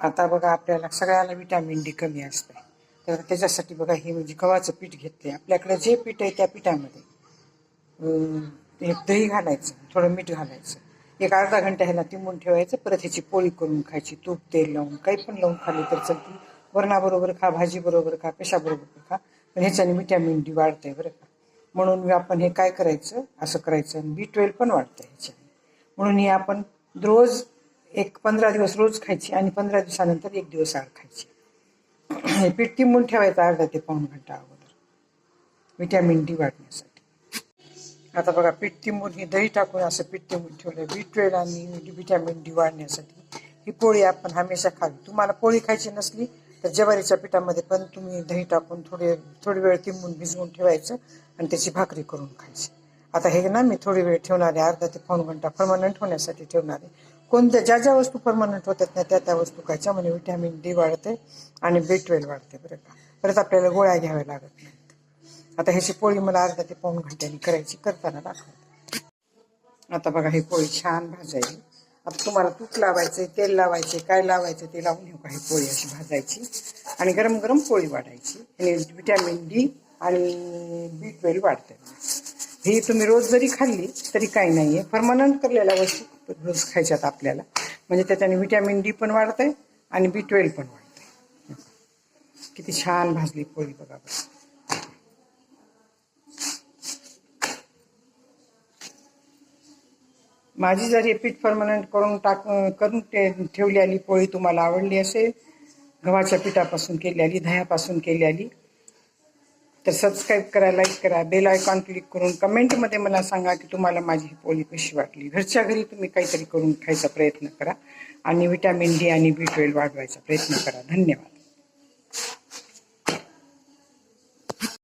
आता बघा आपल्याला सगळ्याला विटॅमिन डी कमी असतं तर त्याच्यासाठी बघा हे म्हणजे गव्हाचं पीठ घेतलंय. आपल्याकडे जे पीठ आहे त्या पिठामध्ये एक दही घालायचं थोडं मीठ घालायचं एक अर्धा घंटा ह्याला तिंबून ठेवायचं परत ह्याची पोळी करून खायची तूप तेल लावून काही पण लावून खाल्ली तर चलती. वरणाबरोबर खा भाजीबरोबर खा कशाबरोबर खा पण ह्याच्याने विटॅमिन डी वाढतंय बरं का. म्हणून आपण हे काय करायचं असं करायचं आणि बी ट्वेल्व पण वाढतं ह्याच्याने. म्हणून हे आपण रोज एक पंधरा दिवस रोज खायची आणि पंधरा दिवसानंतर एक दिवस आड खायची. हे पीठ तिंबून ठेवायचं अर्धा ते पाऊण घंटा अगोदर. विटॅमिन डी वाढण्यासाठी. आता बघा पीठ तिंबून ही दही टाकून असं पीठ तिंबून ठेवलं. बी ट्वेल्व आणि विटॅमिन डी वाढण्यासाठी. ही पोळी आपण हमेशा खावी. तुम्हाला पोळी खायची नसली तर ज्वारीच्या पिठामध्ये पण तुम्ही दही टाकून थोडे थोडी वेळ तिंबून भिजवून ठेवायचं आणि त्याची भाकरी करून खायची. आता हे ना मी थोडी वेळ ठेवणार आहे. अर्धा ते पाऊण घंटा परमनंट होण्यासाठी ठेवणार आहे. कोणत्या ज्या ज्या वस्तू परमनंट होतात ना त्या त्या वस्तू खायच्या. म्हणजे व्हिटॅमिन डी वाढते आणि बी ट्वेल्व वाढते बरं का. परत आपल्याला गोळ्या घ्याव्या लागत नाहीत. आता ह्याची पोळी मला अर्धा ते पाऊन घंट्याने करायची करताना दाखवते. आता बघा ही पोळी छान भाजायची. आता तुम्हाला तूप लावायचं तेल लावायचे काय लावायचं ते लावून घेऊ का ही पोळी अशी भाजायची. आणि गरम गरम पोळी वाढायची. आणि व्हिटॅमिन डी आणि बी ट्वेल्व वाढते. ही तुम्ही रोज जरी खाल्ली तरी काही नाही आहे परमनंट करलेल्या वस्तू रोज खायच्यात आपल्याला. म्हणजे त्याच्याने विटॅमिन डी पण वाढतंय आणि बी ट्वेल्व पण वाढतंय. किती छान भाजली पोळी बघा बस माझी जर पीठ परमनंट करून टाक करून ठेवली आली पोळी तुम्हाला आवडली असेल गव्हाच्या पिठापासून केलेली दह्यापासून केलेली तर सबस्क्राईब करा लाईक करा बेल आयकॉन क्लिक करून कमेंटमध्ये मला सांगा की तुम्हाला माझी ही पोळी कशी वाटली. घरच्या घरी तुम्ही काहीतरी करून खायचा प्रयत्न करा आणि व्हिटॅमिन डी आणि बी ट्वेल्व वाढवायचा प्रयत्न करा. धन्यवाद.